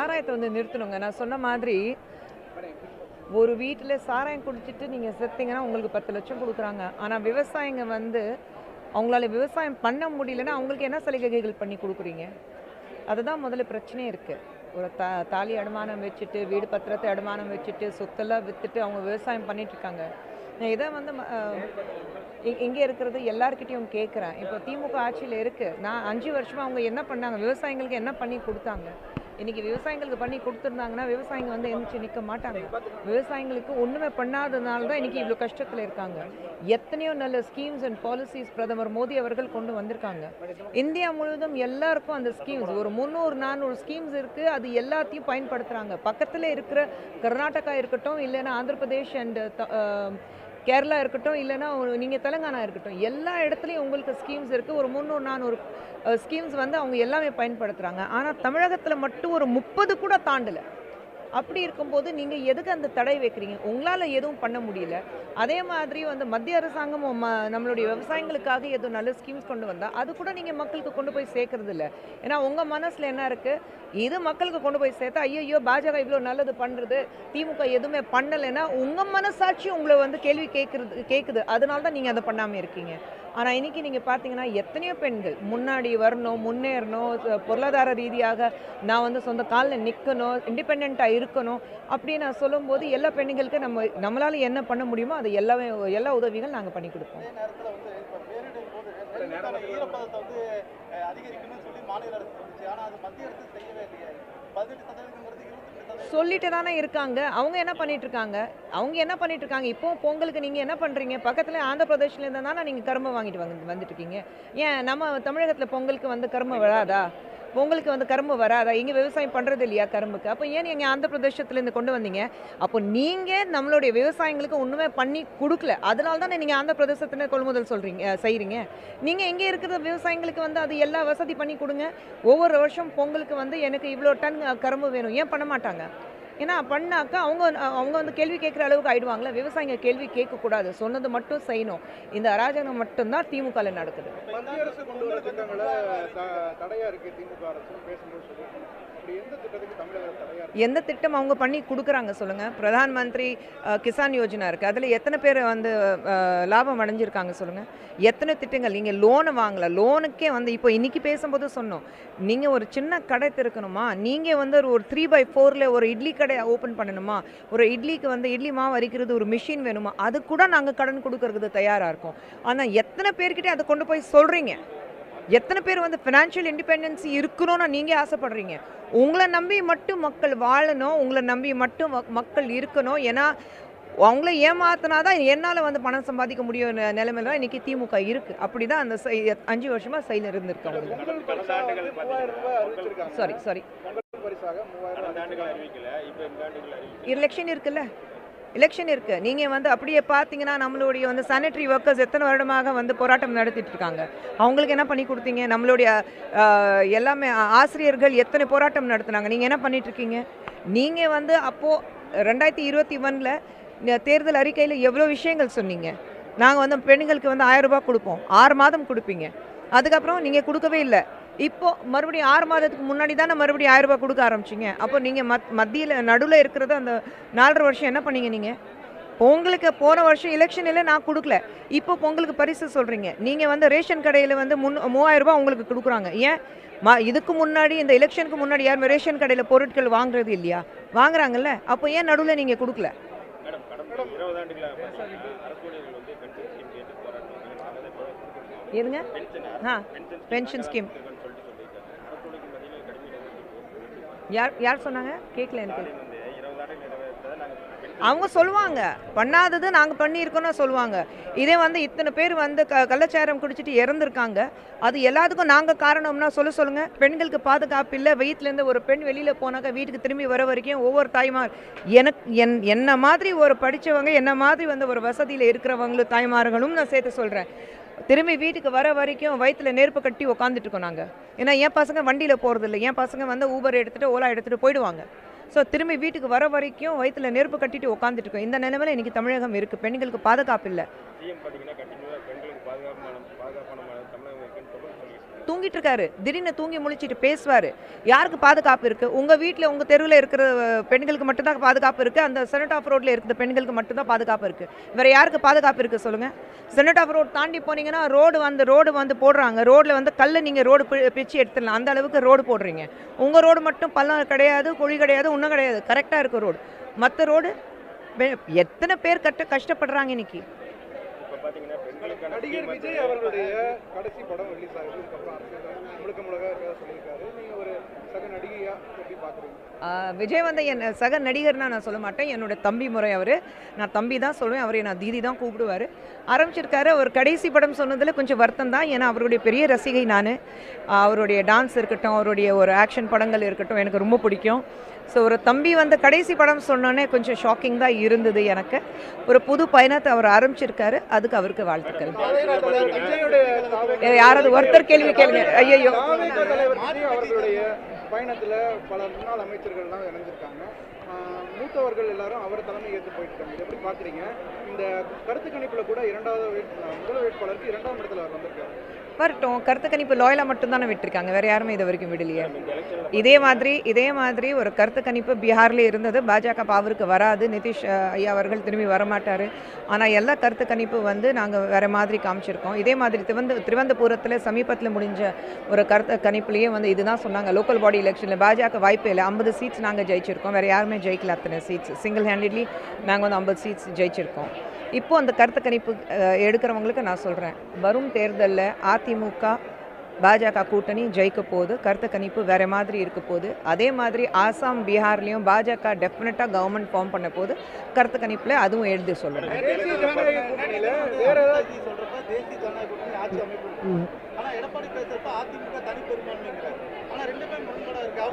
சாராயத்தை வந்து நிறுத்தணுங்க. நான் சொன்ன மாதிரி ஒரு வீட்டில் சாராயம் குடிச்சிட்டு நீங்கள் செத்தீங்கன்னா உங்களுக்கு பத்து லட்சம் கொடுக்குறாங்க. ஆனால் விவசாயிங்க வந்து அவங்களால விவசாயம் பண்ண முடியலன்னா அவங்களுக்கு என்ன சலுகைகள் பண்ணி கொடுக்குறீங்க? அதுதான் முதல்ல பிரச்சனையே இருக்குது ஒரு தா தாலி அடமானம் வச்சுட்டு வீடு பத்திரத்தை அடமானம் வச்சுட்டு சொத்தெல்லாம் விற்றுட்டு அவங்க விவசாயம் பண்ணிகிட்ருக்காங்க நான் இதை வந்து ம- இங்கே இருக்கிறது எல்லாருக்கிட்டையும் கேட்குறேன் இப்போ திமுக ஆட்சியில் இருக்குது நான் அஞ்சு வருஷமாக அவங்க என்ன பண்ணாங்க? விவசாயிங்களுக்கு என்ன பண்ணி கொடுத்தாங்க? இன்னைக்கு விவசாயிங்களுக்கு பண்ணி கொடுத்துருந்தாங்கன்னா விவசாயிங்க வந்து எந்திரிச்சு நிற்க மாட்டாங்க. விவசாயிங்களுக்கு ஒன்றுமே பண்ணாததுனால தான் இன்னைக்கு இவ்வளோ கஷ்டத்தில் இருக்காங்க. எத்தனையோ நல்ல ஸ்கீம்ஸ் அண்ட் பாலிசிஸ் பிரதமர் மோடி அவர்கள் கொண்டு வந்திருக்காங்க. இந்தியா முழுவதும் எல்லாருக்கும் அந்த ஸ்கீம்ஸ் ஒரு முந்நூறு நானூறு ஸ்கீம்ஸ் இருக்குது அது எல்லாத்தையும் பயன்படுத்துகிறாங்க பக்கத்தில் இருக்கிற கர்நாடகா இருக்கட்டும் இல்லைன்னா ஆந்திர பிரதேஷ் அண்ட் கேரளா இருக்கட்டும் இல்லைன்னா நீங்கள் தெலுங்கானா இருக்கட்டும் எல்லா இடத்துலையும் உங்களுக்கு ஸ்கீம்ஸ் இருக்குது ஒரு முந்நூறு நானூறு ஸ்கீம்ஸ் வந்து அவங்க எல்லாமே பயன்படுத்துகிறாங்க ஆனால் தமிழகத்தில் மட்டும் ஒரு முப்பது கூட தாண்டலை. அப்படி இருக்கும்போது நீங்கள் எதுக்கு அந்த தடை வைக்கிறீங்க? உங்களால் எதுவும் பண்ண முடியல. அதே மாதிரி வந்து மத்திய அரசாங்கமும் ம- நம்மளுடைய விவசாயிகளுக்காக எதுவும் நல்ல ஸ்கீம்ஸ் கொண்டு வந்தால் அது கூட நீங்கள் மக்களுக்கு கொண்டு போய் சேர்க்கறது இல்லை. ஏன்னா உங்கள் மனசில் என்ன இருக்குது இது மக்களுக்கு கொண்டு போய் சேர்த்தா ஐயோ பாஜக இவ்வளோ நல்லது பண்ணுறது திமுக எதுவுமே பண்ணலைன்னா உங்கள் மனசாட்சி உங்களை வந்து கேள்வி கேட்குறது கேட்குது அதனால தான் நீங்கள் அதை பண்ணாமல் இருக்கீங்க. ஆனால் இன்னைக்கு நீங்கள் பார்த்தீங்கன்னா எத்தனையோ பெண்கள் முன்னாடி வரணும் முன்னேறணும் பொருளாதார ரீதியாக நான் வந்து சொந்த காலில் நிற்கணும் இண்டிபெண்ட்டாக இருக்கணும் அப்படி நான் சொல்லும்போது எல்லா பெண்களுக்கு நம்ம நம்மளால் என்ன பண்ண முடியுமோ அது எல்லாமே எல்லா உதவிகள் நாங்கள் பண்ணி கொடுப்போம். அதிகரிக்கணும்னு சொல்லி மாநில அரசு ஆனால் அது மத்திய அரசு செய்யவே இல்லையா. பதினெட்டு சதவீதங்கிறது இருபத்தி சொல்லிட்டு தானே இருக்காங்க. அவங்க என்ன பண்ணிட்டு இருக்காங்க அவங்க என்ன பண்ணிட்டு இருக்காங்க இப்போ பொங்கலுக்கு நீங்க என்ன பண்றீங்க? பக்கத்துல ஆந்திர பிரதேஷ்ல இருந்தா தானே நீங்க கரும்பு வாங்கிட்டு வந்து வந்துட்டு இருக்கீங்க ஏன் நம்ம தமிழகத்துல பொங்கலுக்கு வந்து கரும்பு வராதா? பொங்கலுக்கு வந்து கரும்பு வராதா? இங்கே விவசாயம் பண்ணுறது இல்லையா கரும்புக்கு? அப்போ ஏன் நீங்கள் ஆந்திர பிரதேசத்துலேருந்து கொண்டு வந்தீங்க? அப்போ நீங்கள் நம்மளுடைய விவசாயிங்களுக்கு ஒன்றுமே பண்ணி கொடுக்கல. அதனால தானே நீங்கள் ஆந்திர பிரதேசத்தில் கொள்முதல் சொல்கிறீங்க செய்கிறீங்க நீங்கள் எங்கே இருக்கிற விவசாயிங்களுக்கு வந்து அது எல்லா வசதி பண்ணி கொடுங்க. ஒவ்வொரு வருஷம் பொங்கலுக்கு வந்து எனக்கு இவ்வளோ டன் கரும்பு வேணும். ஏன் பண்ண மாட்டாங்க? ஏன்னா பண்ணாக்கா அவங்க அவங்க வந்து கேள்வி கேட்குற அளவுக்கு ஆயிடுவாங்களே விவசாயிங்க கேள்வி கேட்கக்கூடாது. சொன்னது மட்டும் செய்யணும். இந்த அராஜகம் மட்டும்தான் திமுகவில் நடக்குது. மத்திய அரசு கொண்டு வர திட்டங்களை திமுக அரசு பேசும்போது எந்த திட்டம் அவங்க பண்ணி கொடுக்குறாங்க சொல்லுங்க? பிரதான் மந்திரி கிசான் யோஜனா இருக்கு. அதில் எத்தனை பேர் வந்து லாபம் அடைஞ்சிருக்காங்க சொல்லுங்க? எத்தனை திட்டங்கள்? நீங்கள் லோனை வாங்கல. லோனுக்கே வந்து இப்போ இன்னைக்கு பேசும்போது சொன்னோம். நீங்கள் ஒரு சின்ன கடை திறக்கணுமா? நீங்கள் வந்து ஒரு- ஒரு த்ரீ பை ஃபோரில் ஒரு இட்லி கடை ஓப்பன் பண்ணணுமா? ஒரு இட்லிக்கு வந்து இட்லி மாவு அரிக்கிறது ஒரு மிஷின் வேணுமா? அது கூட நாங்கள் கடன் கொடுக்கறது தயாராக இருக்கோம். ஆனால் எத்தனை பேர்கிட்ட அதை கொண்டு போய் சொல்கிறீங்க எத்தனை பேர் வந்து ஃபினான்ஷியல் இண்டிபெண்டன்ஸ் இருக்கணும்னு நீங்கள் ஆசைப்படுறீங்க? உங்களை நம்பி மட்டும் மக்கள் வாழணும் உங்களை நம்பி மட்டும் மக்- மக்கள் இருக்கணும். ஏன்னா அவங்கள ஏமாத்தினா தான் என்னால் வந்து பணம் சம்பாதிக்க முடியும் நிலைமையில இன்றைக்கி திமுக இருக்குது அப்படி தான் அந்த அஞ்சு வருஷமாக செயல் இருந்திருக்கு அவங்களுக்கு. பொங்கல் பரிசாக வந்து மூவாயிரம் ரூபாய் அறிவிச்சிருக்காங்க சாரி சாரி எலெக்ஷன் இருக்குல்ல? எலெக்ஷன் இருக்குது நீங்கள் வந்து அப்படியே பார்த்தீங்கன்னா நம்மளுடைய வந்து சானிட்டரி ஒர்க்கர்ஸ் எத்தனை வருடமாக வந்து போராட்டம் நடத்திட்டு இருக்காங்க? அவங்களுக்கு என்ன பண்ணி கொடுத்தீங்க? நம்மளுடைய எல்லாமே ஆசிரியர்கள் எத்தனை போராட்டம் நடத்துனாங்க? நீங்கள் என்ன பண்ணிகிட்ருக்கீங்க நீங்கள் வந்து அப்போது ரெண்டாயிரத்தி இருபத்தி ஒன்றில் தேர்தல் அறிக்கையில் எவ்வளோ விஷயங்கள் சொன்னீங்க? நாங்கள் வந்து பெண்களுக்கு வந்து ஆயிரம் ரூபாய் கொடுப்போம். ஆறு மாதம் கொடுப்பீங்க. அதுக்கப்புறம் நீங்கள் கொடுக்கவே இல்லை. இப்போ மறுபடியும் ஆறு மாதத்துக்கு முன்னாடி தானே மறுபடியும் ஆயிரம் ரூபாய் கொடுக்க ஆரம்பிச்சிங்க. அப்போ நீங்கள் மத் மத்தியில் நடுவில் இருக்கிறது அந்த நாலரை வருஷம் என்ன பண்ணீங்க நீங்கள் பொங்கலுக்கு போன வருஷம் எலெக்ஷனில் நான் கொடுக்கல. இப்போ பொங்கலுக்கு பரிசு சொல்கிறீங்க நீங்கள் வந்து ரேஷன் கடையில் வந்து முன் மூவாயிரம் ரூபாய் உங்களுக்கு கொடுக்குறாங்க. ஏன்? மா இதுக்கு முன்னாடி இந்த எலெக்ஷனுக்கு முன்னாடி யாருமே ரேஷன் கடையில் பொருட்கள் வாங்குறது இல்லையா? வாங்குறாங்கல்ல. அப்போ ஏன் நடுவில் நீங்கள் கொடுக்கல? மேடம் கடந்த இருபது ஆண்டுகளாக பார்த்தீங்கன்னா அரசு ஊழியர்கள் வந்து பென்ஷன் ஸ்கீம் கேட்டு போராட்டம் நாங்கள் தான் இப்போ எதுங்க பென்ஷன் ஆ பென்ஷன் ஸ்கீம் சொல்லிட்டு சொல்லியிருக்காங்க அரசு ஊழியர்கள் மத்தியில் கடுமையாக யார் யார் சொன்னாங்க? கேட்கல எனக்கு. அவங்க சொல்லுவாங்க. பண்ணாதது நாங்கள் பண்ணியிருக்கோன்னு சொல்லுவாங்க. இதே வந்து இத்தனை பேர் வந்து க கள்ளச்சாரம் குடிச்சிட்டு இறந்துருக்காங்க. அது எல்லாத்துக்கும் நாங்கள் காரணம்னா சொல்ல சொல்லுங்கள் பெண்களுக்கு பாதுகாப்பு இல்லை. வயிற்றுலேருந்து ஒரு பெண் வெளியில் போனாக்கா வீட்டுக்கு திரும்பி வர வரைக்கும் ஒவ்வொரு தாய்மார் எனக்கு என் என்ன மாதிரி ஒரு படித்தவங்க என்ன மாதிரி வந்து ஒரு வசதியில் இருக்கிறவங்களும் தாய்மார்களும் நான் சேர்த்து சொல்கிறேன் திரும்பி வீட்டுக்கு வர வரைக்கும் வயிற்றுல நெருப்பு கட்டி உக்காந்துட்டு இருக்கோம் நாங்கள் ஏன்னா என் பசங்க வண்டியில் போகிறதில்ல என் பசங்க வந்து ஊபர் எடுத்துகிட்டு ஓலா எடுத்துகிட்டு போயிடுவாங்க. ஸோ திரும்பி வீட்டுக்கு வர வரைக்கும் வயிற்றுல நெருப்பு கட்டிட்டு உட்காந்துட்டு இருக்கோம். இந்த நிலைமையில் இன்றைக்கி தமிழகம் இருக்குது பெண்களுக்கு பாதுகாப்பு இல்லை. தூங்கிட்டு இருக்காரு திடீர்னு தூங்கி முழிச்சிட்டு பேசுவார். யாருக்கு பாதுகாப்பு இருக்குது உங்கள் வீட்டில் உங்கள் தெருவில் இருக்கிற பெண்களுக்கு மட்டும்தான் பாதுகாப்பு இருக்குது அந்த செனட் ஆஃப் ரோட்டில் இருக்கிற பெண்களுக்கு மட்டும்தான் பாதுகாப்பு இருக்குது வேறு யாருக்கு பாதுகாப்பு இருக்குது சொல்லுங்கள் செனட் ஆஃப் ரோட் தாண்டி போனீங்கன்னா ரோடு வந்து ரோடு வந்து போடுறாங்க. ரோட்டில் வந்து கல்லை நீங்கள் ரோடு பி- பிச்சு எடுத்துடலாம். அந்த அளவுக்கு ரோடு போடுறீங்க. உங்கள் ரோடு மட்டும் பள்ளம் கிடையாது குழி கிடையாது ஒன்றும் கிடையாது. கரெக்டாக இருக்குது ரோடு மற்ற ரோடு எத்தனை பேர் கட்ட கஷ்டப்படுறாங்க இன்னைக்கு? இப்போ பார்த்தீங்கன்னா பெண்களுக்கான நடிகர் விஜய் அவர்களுடைய கடைசி படம் ரிலீஸ் ஆகுது. விஜய் வந்து என் சக நடிகர்னா நான் சொல்ல மாட்டேன். என்னோட தம்பி முறை அவர். நான் தம்பி தான் சொல்லுவேன் அவரை நான் தீதி தான் கூப்பிடுவார். ஆரம்பிச்சிருக்காரு. அவர் கடைசி படம் சொன்னதில் கொஞ்சம் வருத்தம் தான். ஏன்னா அவருடைய பெரிய ரசிகை நான். அவருடைய டான்ஸ் இருக்கட்டும் அவருடைய ஒரு ஆக்ஷன் படங்கள் இருக்கட்டும் எனக்கு ரொம்ப பிடிக்கும். ஸோ ஒரு தம்பி வந்து கடைசி படம் சொன்னோன்னே கொஞ்சம் ஷாக்கிங் தான் இருந்தது எனக்கு. ஒரு புது பயணத்தை அவர் ஆரம்பிச்சிருக்காரு. அதுக்கு அவருக்கு வாழ்த்துக்கள். யாராவது ஒருத்தர் கேள்வி கேளுங்க. ஐயோ பயணத்தில் பல முன்னாள் அமைச்சர்கள்லாம் இணைஞ்சிருக்காங்க. மூத்தவர்கள் எல்லாரும் அவர் தலைமை ஏற்று போயிட்டு இருக்காங்க இதை எப்படி பார்க்குறீங்க? இந்த கருத்து கணிப்பில் கூட இரண்டாவது முதல் வேட்பாளருக்கு இரண்டாம் இடத்துல அவர் வந்திருக்காரு. வரட்டும் கருத்து கணிப்பு லாயலா மட்டும்தானே விட்டுருக்காங்க. வேற யாருமே இது வரைக்கும் விடலையே. இதே மாதிரி இதே மாதிரி ஒரு கருத்து கணிப்பு பீகார்ல இருந்தது. பாஜக பாவருக்கு வராது. நிதிஷ் ஐயா அவர்கள் திரும்பி வரமாட்டார். ஆனால் எல்லா கருத்து கணிப்பு வந்து நாங்கள் வேறு மாதிரி காமிச்சிருக்கோம். இதே மாதிரி திருவந்த திருவனந்தபுரத்தில் சமீபத்தில் முடிஞ்ச ஒரு கருத்து கணிப்புலேயே வந்து இதுதான் சொன்னாங்க. லோக்கல் பாடி எலெக்ஷனில் பாஜக வாய்ப்பே இல்லை. ஐம்பது சீட்ஸ் நாங்கள் ஜெயிச்சிருக்கோம். வேறு யாருமே ஜெயிக்கல அத்தனை சீட்ஸ் சிங்கிள் ஹேண்டட்லி நாங்கள் வந்து ஐம்பது சீட்ஸ் ஜெயிச்சிருக்கோம். இப்போ அந்த கருத்து கணிப்பு எடுக்கிறவங்களுக்கு நான் சொல்கிறேன் வரும் தேர்தலில் அதிமுக பாஜக கூட்டணி ஜெயிக்க போகுது. கருத்து கணிப்பு வேற மாதிரி இருக்க போகுது. அதே மாதிரி ஆசாம் பீகார்லேயும் பாஜக டெஃபினட்டாக கவர்மெண்ட் ஃபார்ம் பண்ண போது கருத்து கணிப்பில் அதுவும் எழுதி அவர்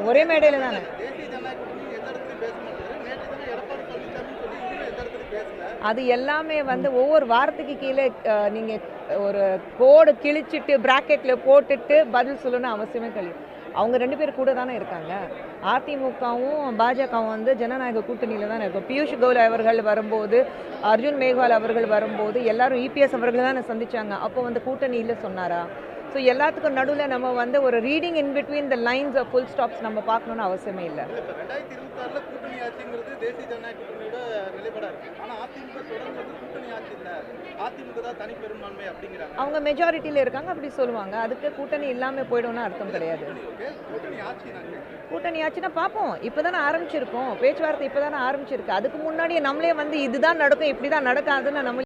ஒரே மேடையில் தானே தேசிய ஜனநாயக கூட்டணி எந்த இடத்துலயும் பேச மாட்டாரு நேற்று தானே எடப்பாடி பழனிசாமி சொல்லி இவரும் எந்த இடத்துலயும் பேசல அது எல்லாமே வந்து ஒவ்வொரு வார்த்தைக்கு கீழே நீங்கள் ஒரு கோடு கிழிச்சிட்டு ப்ராக்கெட்டில் போட்டுட்டு பதில் சொல்லணும்னு அவசியமே கிடையாது. அவங்க ரெண்டு பேர் கூட தானே இருக்காங்க. அதிமுகவும் பாஜகவும் வந்து ஜனநாயக கூட்டணியில் தானே இருக்கும். பியூஷ் கோயல் அவர்கள் வரும்போது அர்ஜுன் மேக்வால் அவர்கள் வரும்போது எல்லாரும் இபிஎஸ் அவர்கள் தானே சந்திச்சாங்க. அப்போ வந்து கூட்டணி இல்லை சொன்னாரா? ஸோ எல்லாத்துக்கும் நடுவில் நம்ம வந்து ஒரு reading in between the lines of full stops நம்ம பார்க்கணுன்னு அவசியமே இல்லை. அவங்க மெஜாரிட்டியில் இருக்காங்க அப்படி சொல்லுவாங்க. அதுக்கு கூட்டணி இல்லாமல் போயிடும்னு அர்த்தம் கிடையாது. கூட்டணி ஆச்சுன்னா பார்ப்போம் இப்போ தானே ஆரம்பிச்சிருக்கோம். பேச்சுவார்த்தை இப்போ தானே ஆரம்பிச்சிருக்கு. அதுக்கு முன்னாடியே நம்மளே வந்து இதுதான் நடக்கும் இப்படி தான் நடக்காதுன்னு நம்ம